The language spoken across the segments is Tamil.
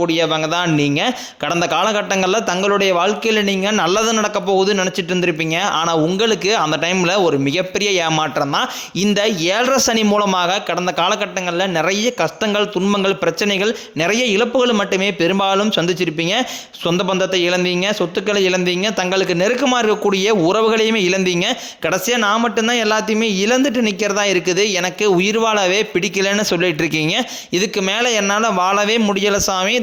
ஏமாறக்கூடியவங்க தான் நீங்கள் கடந்த காலகட்டங்களில் தங்களுடைய வாழ்க்கையில் நீங்கள் நல்லது நடக்க போகுதுன்னு நினச்சிட்டு இருந்திருப்பீங்க. ஆனால் உங்களுக்கு அந்த டைமில் ஒரு மிகப்பெரிய ஏமாற்றம் தான். இந்த ஏழரை சனி மூலமாக கடந்த காலகட்டங்களில் நிறைய கஷ்டங்கள் துன்பங்கள் பிரச்சனைகள் நிறைய இழப்புகள் மட்டுமே பெரும்பாலும் சந்திச்சிருப்பீங்க. சொந்த பந்தத்தை இழந்தீங்க சொத்துக்களை இழந்தீங்க தங்களுக்கு நெருக்கமாக இருக்கக்கூடிய உறவுகளையுமே இழந்தீங்க. கடைசியாக நான் மட்டும்தான் எல்லாத்தையுமே இழந்துட்டு நிற்கிறதா இருக்குது. எனக்கு உயிர் வாழவே பிடிக்கலன்னு சொல்லிட்டு இருக்கீங்க. இதுக்கு மேலே என்னால் வாழவே முடியலை சாமி.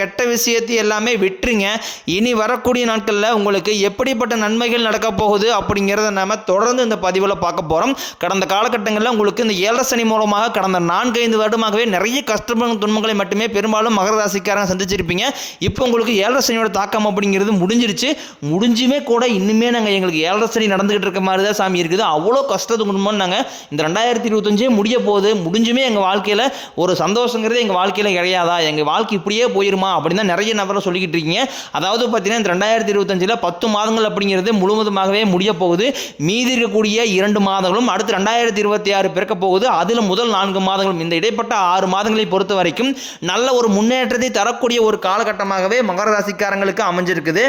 கெட்ட விஷயத்தை எல்லாமே விட்டுருங்க. இனி வரக்கூடிய நாட்களில் உங்களுக்கு எப்படிப்பட்ட நன்மைகள் நடக்க போகுது அப்படிங்கிறத நம்ம தொடர்ந்து இந்த பதிவில் பார்க்க போகிறோம் கடந்த காலகட்டங்களில் உங்களுக்கு இந்த ஏழரை சனி மூலமாக கடந்த நான்கு ஐந்து வருடமாகவே நிறைய கஷ்டங்களும் துன்பங்களை மட்டுமே பெரும்பாலும் மகர ராசிக்காரங்க சந்திச்சிருப்பீங்க. இப்போ உங்களுக்கு ஏழரை சனியோட தாக்கம் அப்படிங்கிறது முடிஞ்சிருச்சு. முடிஞ்சுமே கூட இன்னுமே நாங்கள் எங்களுக்கு ஏழரை சனி நடந்துகிட்டு இருக்க மாதிரி தான் சாமி இருக்குது. அவ்வளோ கஷ்டத்து குடும்பம் நாங்கள் இந்த ரெண்டாயிரத்தி இருபத்தஞ்சே முடிய போகுது. முடிஞ்சுமே எங்கள் வாழ்க்கையில் ஒரு சந்தோஷங்கிறது எங்கள் வாழ்க்கையில் கிடையாதா? எங்கள் வாழ்க்கை இப்படியே போயிருமா? அப்படின்னு தான் நிறைய நபரை சொல்லிக்கிட்டு இருக்கீங்க. அதாவது பார்த்தீங்கன்னா இந்த ரெண்டாயிரத்தி இருபத்தஞ்சில் பத்து மாதங்கள் அப்படிங்கிறது முழுவதுமாகவே முடிய போகுது. மீதி இருக்கக்கூடிய இரண்டு மாதங்களும் அடுத்து ரெண்டாயிரத்தி இருபத்தி ஆறு பிறக்க போகுது. அதில் முதல் நான்கு மாதங்களும் இந்த இடைப்பட்ட ஆறு மாதங்களை பொறுத்த வரைக்கும் நல்ல ஒரு முன்னேற்றத்தை தரக்கூடிய ஒரு காலகட்டமாகவே மகர ராசிக்காரங்களுக்கு அமைஞ்சிருக்குது.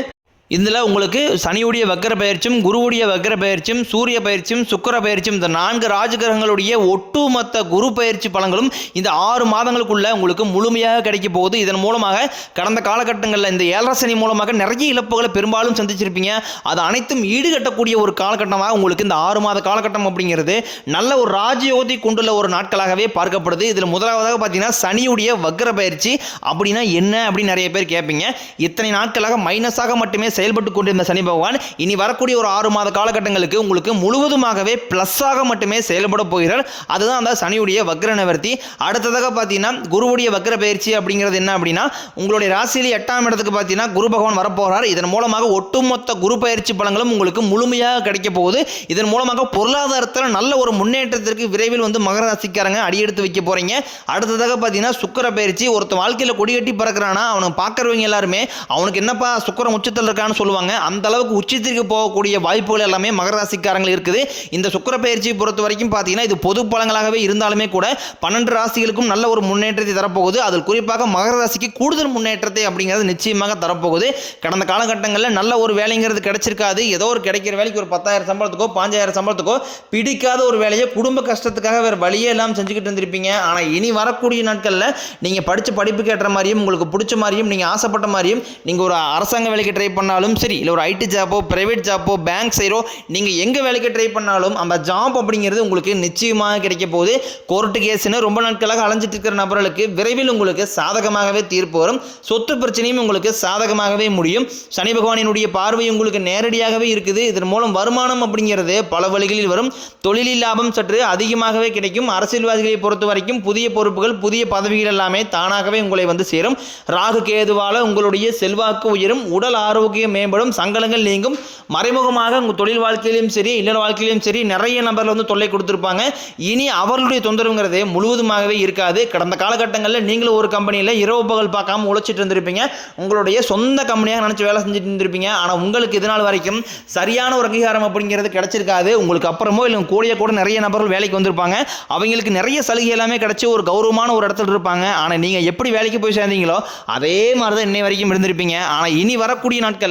இதில் உங்களுக்கு சனியுடைய வக்கர பயிற்சியும் குருவுடைய வக்கர பயிற்சியும் சூரிய பயிற்சியும் சுக்கர பயிற்சியும் இந்த நான்கு ராஜகிரகங்களுடைய ஒட்டுமொத்த குரு பயிற்சி பலன்களும் இந்த ஆறு மாதங்களுக்குள்ள உங்களுக்கு முழுமையாக கிடைக்க போகுது. இதன் மூலமாக கடந்த காலகட்டங்களில் இந்த ஏழரை சனி மூலமாக நிறைய இழப்புகளை பெரும்பாலும் சந்திச்சிருப்பீங்க. அது அனைத்தும் ஈடுகட்டக்கூடிய ஒரு காலகட்டமாக உங்களுக்கு இந்த ஆறு மாத காலகட்டம் அப்படிங்கிறது நல்ல ஒரு ராஜயோகத்தை கொண்டுள்ள ஒரு நாட்களாகவே பார்க்கப்படுது. இதில் முதலாவதாக பார்த்தீங்கன்னா சனியுடைய வக்கர பயிற்சி அப்படின்னா என்ன அப்படின்னு நிறைய பேர் கேட்பீங்க. இத்தனை நாட்களாக மைனஸாக மட்டுமே செயல்பட்டு கொண்டிருந்த சனி பகவான் இனி வரக்கூடிய ஒரு ஆறு மாத காலகட்டங்களுக்கு உங்களுக்கு முழுவதுமாகவே ப்ளஸ்ஸாக மட்டுமே செயல்பட போகிறார். அதுதான் அந்த சனியுடைய வக்ர நிவர்த்தி. அடுத்ததாக பார்த்தீங்கன்னா குருவுடைய வக்ர பயிற்சி அப்படிங்கிறது என்ன அப்படின்னா உங்களுடைய ராசியில் எட்டாம் இடத்துக்கு பார்த்தீங்கன்னா குரு பகவான் வரப்போகிறார் இதன் மூலமாக ஒட்டுமொத்த குரு பயிற்சி பலங்களும் உங்களுக்கு முழுமையாக கிடைக்க போகுது. இதன் மூலமாக பொருளாதாரத்தில் நல்ல ஒரு முன்னேற்றத்திற்கு விரைவில் வந்து மகர ராசிக்காரங்க அடியெடுத்து வைக்க போறீங்க. அடுத்ததாக பார்த்தீங்கன்னா சுக்கர பயிற்சி ஒருத்த வாழ்க்கையில் கொடிகட்டி பறக்கிறானா அவனை பார்க்குறவங்க எல்லாருமே அவனுக்கு என்னப்பா சுக்கரம் உச்சத்தில் இருக்க இருக்கான்னு சொல்லுவாங்க. அந்த அளவுக்கு உச்சத்திற்கு போகக்கூடிய வாய்ப்புகள் எல்லாமே மகர ராசிக்காரங்கள் இருக்குது. இந்த சுக்கர பயிற்சியை பொறுத்த வரைக்கும் பார்த்தீங்கன்னா இது பொது பலங்களாகவே இருந்தாலுமே கூட பன்னெண்டு ராசிகளுக்கும் நல்ல ஒரு முன்னேற்றத்தை தரப்போகுது. அதில் குறிப்பாக மகர ராசிக்கு கூடுதல் முன்னேற்றத்தை அப்படிங்கிறது நிச்சயமாக தரப்போகுது. கடந்த காலகட்டங்களில் நல்ல ஒரு வேலைங்கிறது கிடைச்சிருக்காது. ஏதோ ஒரு கிடைக்கிற வேலைக்கு ஒரு பத்தாயிரம் சம்பளத்துக்கோ பாஞ்சாயிரம் சம்பளத்துக்கோ பிடிக்காத ஒரு வேலையை குடும்ப கஷ்டத்துக்காக வேறு வழியே எல்லாம் செஞ்சுக்கிட்டு இருந்திருப்பீங்க. ஆனால் இனி வரக்கூடிய நாட்களில் நீங்கள் படித்த படிப்புக்கு ஏற்ற மாதிரியும் உங்களுக்கு பிடிச்ச மாதிரியும் நீங்கள் ஆசைப்பட்ட மாதிரியும் நீங்கள் ஒரு அரசாங்க வேலைக்கு ட்ரை பண்ண பண்ணாலும் சரி இல்லை ஒரு ஐடி ஜாப்போ ப்ரைவேட் ஜாப்போ பேங்க் சைடோ நீங்கள் எங்கே வேலைக்கு ட்ரை பண்ணாலும் அந்த ஜாப் அப்படிங்கிறது உங்களுக்கு நிச்சயமாக கிடைக்க போகுது. கோர்ட்டு கேஸ்னு ரொம்ப நாட்களாக அலைஞ்சிட்டு இருக்கிற நபர்களுக்கு விரைவில் உங்களுக்கு சாதகமாகவே தீர்ப்பு வரும். சொத்து பிரச்சனையும் உங்களுக்கு சாதகமாகவே முடியும். சனி பகவானினுடைய பார்வை உங்களுக்கு நேரடியாகவே இருக்குது. இதன் மூலம் வருமானம் அப்படிங்கிறது பல வழிகளில் வரும். தொழிலில் லாபம் சற்று அதிகமாகவே கிடைக்கும். அரசியல்வாதிகளை பொறுத்த வரைக்கும் புதிய பொறுப்புகள் புதிய பதவிகள் எல்லாமே தானாகவே உங்களை வந்து சேரும். ராகு கேதுவால உங்களுடைய செல்வாக்கு உயரும். உடல் ஆரோக்கியம் மேம்படும் சங்கடங்கள் நீங்கும். மறைமுகமாக உங்கள் தொழில் வாழ்க்கையிலும் சரி இல்லற வாழ்க்கையிலும் சரி நிறைய நபர்கள் வந்து தொல்லை கொடுத்துருப்பாங்க. இனி அவர்களுடைய தொந்தரவுங்கிறது முழுவதுமாகவே இருக்காது. கடந்த காலகட்டங்களில் நீங்களும் ஒரு கம்பெனியில் இரவு பகல் பார்க்காம உழைச்சிட்டு இருந்திருப்பீங்க. உங்களுடைய சொந்த கம்பெனியாக நினச்சி வேலை செஞ்சுட்டு இருந்திருப்பீங்க. ஆனால் உங்களுக்கு இது நாள் வரைக்கும் சரியான ஒரு அங்கீகாரம் அப்படிங்கிறது கிடைச்சிருக்காது. உங்களுக்கு அப்புறமோ இல்லை கூடிய கூட நிறைய நபர்கள் வேலைக்கு வந்திருப்பாங்க. அவங்களுக்கு நிறைய சலுகை எல்லாமே கிடைச்சி ஒரு கௌரவமான ஒரு இடத்துல இருப்பாங்க. ஆனால் நீங்கள் எப்படி வேலைக்கு போய் சேர்ந்தீங்களோ அதே மாதிரி தான் இன்னை வரைக்கும் இருந்திருப்பீங்க. ஆனால் இனி வரக்கூடிய நாட்கள்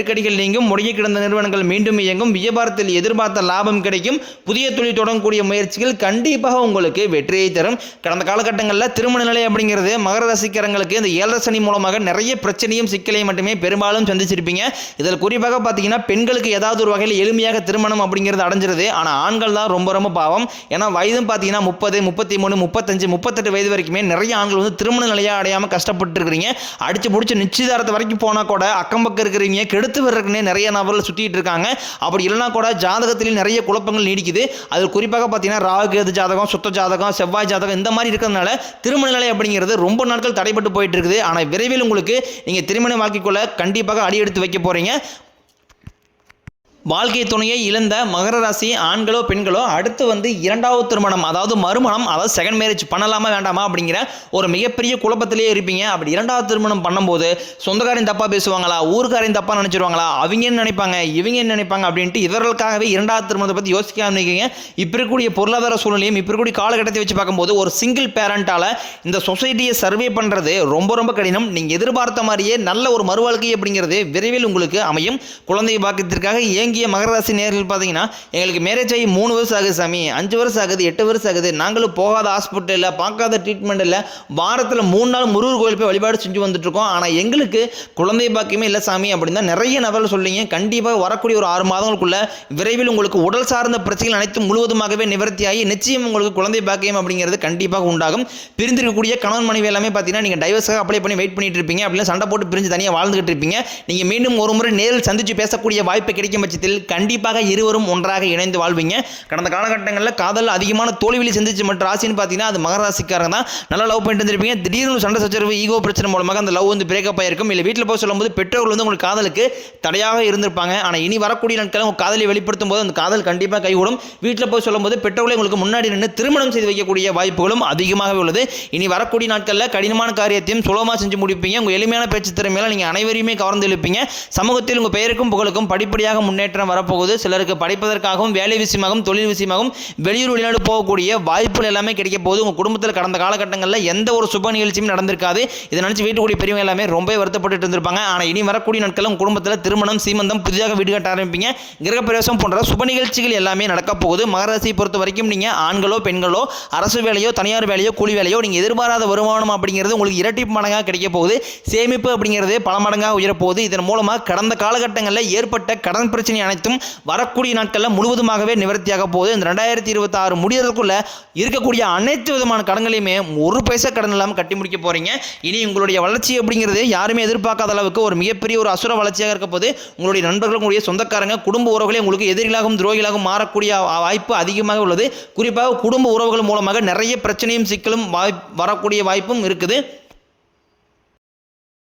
நெருக்கடிகள் நீங்கும் முடங்கி கிடந்த நிறுவனங்கள் மீண்டும் இயங்கும் வியாபாரத்தில் எதிர்பார்த்த லாபம் கிடைக்கும். புதிய தொழில் தொடங்கக்கூடிய முயற்சிகள் கண்டிப்பாக உங்களுக்கு வெற்றியை தரும். கடந்த காலகட்டங்களில் திருமண நிலை அப்படிங்கிறது மகர ராசிக்காரங்களுக்கு இந்த ஏழரை சனி மூலமாக நிறைய பிரச்சனையும் சிக்கலையும் மட்டுமே பெரும்பாலும் சந்திச்சிருப்பீங்க. இதில் குறிப்பாக பார்த்தீங்கன்னா பெண்களுக்கு ஏதாவது ஒரு வகையில் எளிமையாக திருமணம் அப்படிங்கிறது அடைஞ்சிருது. ஆனால் ஆண்கள் தான் ரொம்ப ரொம்ப பாவம். ஏன்னா வயதும் பார்த்தீங்கன்னா முப்பது முப்பத்தி மூணு முப்பத்தஞ்சு முப்பத்தெட்டு வயது வரைக்குமே நிறைய ஆண்கள் வந்து திருமண நிலையாக அடையாமல் கஷ்டப்பட்டு இருக்கிறீங்க அடிச்சு பிடிச்சி நிச்சயதாரத்தை வரைக்கும் போனால் கூட அக்கம் பக்கம் இருக்கிறீங்க கெடுத்து வர்றதுக்குன்னே நிறைய நபர்கள் சுற்றிட்டு இருக்காங்க. அப்படி இல்லைனா கூட ஜாதகத்திலையும் நிறைய குழப்பங்கள் நீடிக்குது. அது குறிப்பாக பார்த்தீங்கன்னா ராகுகேது ஜாதகம் சுத்த ஜாதகம் செவ்வாய் ஜாதகம் இந்த மாதிரி இருக்கிறதுனால திருமண நிலை அப்படிங்கிறது ரொம்ப நாட்கள் தடைப்பட்டு போயிட்டு இருக்குது. ஆனால் விரைவில் உங்களுக்கு நீங்கள் திருமண வாழ்க்கைக்குள்ள கண்டிப்பாக அடி எடுத்து வைக்க போகிறீங்க வாழ்க்கை துணையை இழந்த மகர ராசி ஆண்களோ பெண்களோ அடுத்து வந்து இரண்டாவது திருமணம் அதாவது மறுமணம் அதாவது செகண்ட் மேரேஜ் பண்ணலாமா வேண்டாமா அப்படிங்கிற ஒரு மிகப்பெரிய குழப்பத்திலேயே இருப்பீங்க. அப்படி இரண்டாவது திருமணம் பண்ணும்போது சொந்தக்காரையும் தப்பாக பேசுவாங்களா ஊருக்காரையும் தப்பாக நினச்சிருவாங்களா அவங்க என்ன நினைப்பாங்க இவங்க என்ன நினைப்பாங்க அப்படின்ட்டு இவர்களுக்காகவே இரண்டாவது திருமணத்தை பற்றி யோசிக்காம இருக்கீங்க. இப்போ இருக்கக்கூடிய பொருளாதார சூழ்நிலையும் இப்போ இருக்கக்கூடிய காலகட்டத்தை வச்சு பார்க்கும்போது ஒரு சிங்கிள் பேரண்டால் இந்த சொசைட்டியை சர்வே பண்ணுறது ரொம்ப ரொம்ப கடினம். நீங்கள் எதிர்பார்த்த மாதிரியே நல்ல ஒரு மறுவாழ்க்கை அப்படிங்கிறது விரைவில் உங்களுக்கு அமையும். குழந்தை பாக்கியத்திற்காக ஏங்க மகர ராசி நேர்கள் பார்த்தீங்கன்னா எங்களுக்கு மேரேஜ் ஆகி மூணு வருஷம் ஆகுது சாமி. அஞ்சு வருஷம் ஆகுது எட்டு வருஷம் ஆகுது. நாங்களும் போகாத ஹாஸ்பிட்டலில் பார்க்காத ட்ரீட்மெண்ட் இல்லை. வாரத்தில் மூணு நாள் முருகர் கோயில் போய் வழிபாடு செஞ்சு வந்துட்டு இருக்கோம் ஆனால் எங்களுக்கு குழந்தை பாக்கியமே இல்லை சாமி அப்படின்னு தான் நிறைய நபர்கள் சொல்லிங்க கண்டிப்பாக வரக்கூடிய ஒரு ஆறு மாதங்களுக்குள்ள விரைவில் உங்களுக்கு உடல் சார்ந்த பிரச்சனைகள் அனைத்தும் முழுவதுமாகவே நிவர்த்தியாகி நிச்சயம் உங்களுக்கு குழந்தை பாக்கியம் அப்படிங்கிறது கண்டிப்பாக உண்டாகும். பிரிந்திருக்கக்கூடிய கணவன் மனைவி எல்லாமே பார்த்தீங்கன்னா நீங்கள் டைவர்ஸாக அப்ளை பண்ணி வெயிட் பண்ணிட்டு இருப்பீங்க. அப்படின்னா சண்டை போட்டு பிரிஞ்சு தனியாக வாழ்ந்துகிட்டு இருப்பீங்க. நீங்கள் மீண்டும் ஒரு முறை நேரில் சந்திச்சு பேசக்கூடிய வாய்ப்பு கிடைக்கும் பட்சத்தில் கண்டிப்பாக இருவரும் ஒன்றாக இணைந்து வாழ்வீங்க. கடந்த காலகட்டங்களில் காதல் அதிகமான தோல்வியில் சந்திச்சு மற்ற ராசின்னு பார்த்தீங்கன்னா அது மகராசிக்காரங்க தான். நல்லா லவ் பண்ணிட்டு இருந்திருப்பீங்க திடீர்னு சண்டை சச்சரவு ஈகோ பிரச்சனை மூலமாக அந்த லவ் வந்து பிரேக்கப் ஆயிருக்கும். இல்லை வீட்டில் போய் சொல்லும்போது பெற்றோர்கள் வந்து உங்களுக்கு காதலுக்கு தடையாக இருந்திருப்பாங்க. ஆனால் இனி வரக்கூடிய நாட்களில் உங்கள் காதலை வெளிப்படுத்தும் போது அந்த காதல் கண்டிப்பாக கைகூடும். வீட்டில் போய் சொல்லும்போது பெற்றோர்களை உங்களுக்கு முன்னாடி நின்று திருமணம் செய்து வைக்கக்கூடிய வாய்ப்புகளும் அதிகமாகவே உள்ளது. இனி வரக்கூடிய நாட்களில் கடினமான காரியத்தையும் சுலபமாக செஞ்சு முடிப்பீங்க. உங்கள் எளிமையான பேச்சு திறமையில நீங்கள் அனைவரையுமே கவர்ந்து எழுப்பீங்க. சமூகத்தில் உங்கள் பெயருக்கும் புகழுக்கும் படிப்படியாக முன்னேற்றம் வரப்போகுது. சிலருக்கு படிப்பதற்காகவும் வேலை விஷயமாகவும் தொழில் விஷயமாகவும் வெளியூர் வெளிநாடு போகக்கூடிய வாய்ப்புகள் எல்லாமே கிடைக்க போகுது. உங்கள் குடும்பத்தில் கடந்த காலகட்டங்களில் எந்த ஒரு சுப நிகழ்ச்சியும் நடந்திருக்காது. இதை நினச்சி வீட்டுக்குடி பெரியவங்க எல்லாமே ரொம்ப வருத்தப்பட்டு இருந்திருப்பாங்க. ஆனால் இனி வரக்கூடிய நாட்களில் உங்கள் குடும்பத்தில் திருமணம் சீமந்தம் புதிதாக வீடு கட்ட ஆரம்பிப்பீங்க. கிரகப்பிரவேசம் போன்ற சுப நிகழ்ச்சிகள் எல்லாமே நடக்க போகுது. மகராசியை பொறுத்த வரைக்கும் நீங்கள் ஆண்களோ பெண்களோ அரசு வேலையோ தனியார் வேலையோ கூலி வேலையோ நீங்கள் எதிர்பாராத வருமானம் அப்படிங்கிறது உங்களுக்கு இரட்டி மடங்காக கிடைக்க போகுது. சேமிப்பு அப்படிங்கிறது பல மடங்காக உயரப்போகுது இதன் மூலமாக கடந்த காலகட்டங்களில் ஏற்பட்ட கடன் பிரச்சனை அனைத்தும் வரக்கூடிய நாட்களில் முழுவதுமாகவே நிவர்த்தியாக போகுது. இந்த ரெண்டாயிரத்தி இருபத்தி ஆறு முடியறதுக்குள்ள இருக்கக்கூடிய அனைத்து விதமான கடன்களையுமே ஒரு பைசா கடன் இல்லாமல் கட்டி முடிக்க போறீங்க. இனி உங்களுடைய வளர்ச்சி அப்படிங்கிறது யாருமே எதிர்பார்க்காத அளவுக்கு ஒரு மிகப்பெரிய ஒரு அசுர வளர்ச்சியாக இருக்க போது உங்களுடைய நண்பர்கள் உங்களுடைய சொந்தக்காரங்க குடும்ப உறவுகளே உங்களுக்கு எதிரிகளாகவும் துரோகிகளாகவும் மாறக்கூடிய வாய்ப்பு அதிகமாக உள்ளது. குறிப்பாக குடும்ப உறவுகள் மூலமாக நிறைய பிரச்சனையும் சிக்கலும் வாய் வரக்கூடிய வாய்ப்பும் இருக்குது.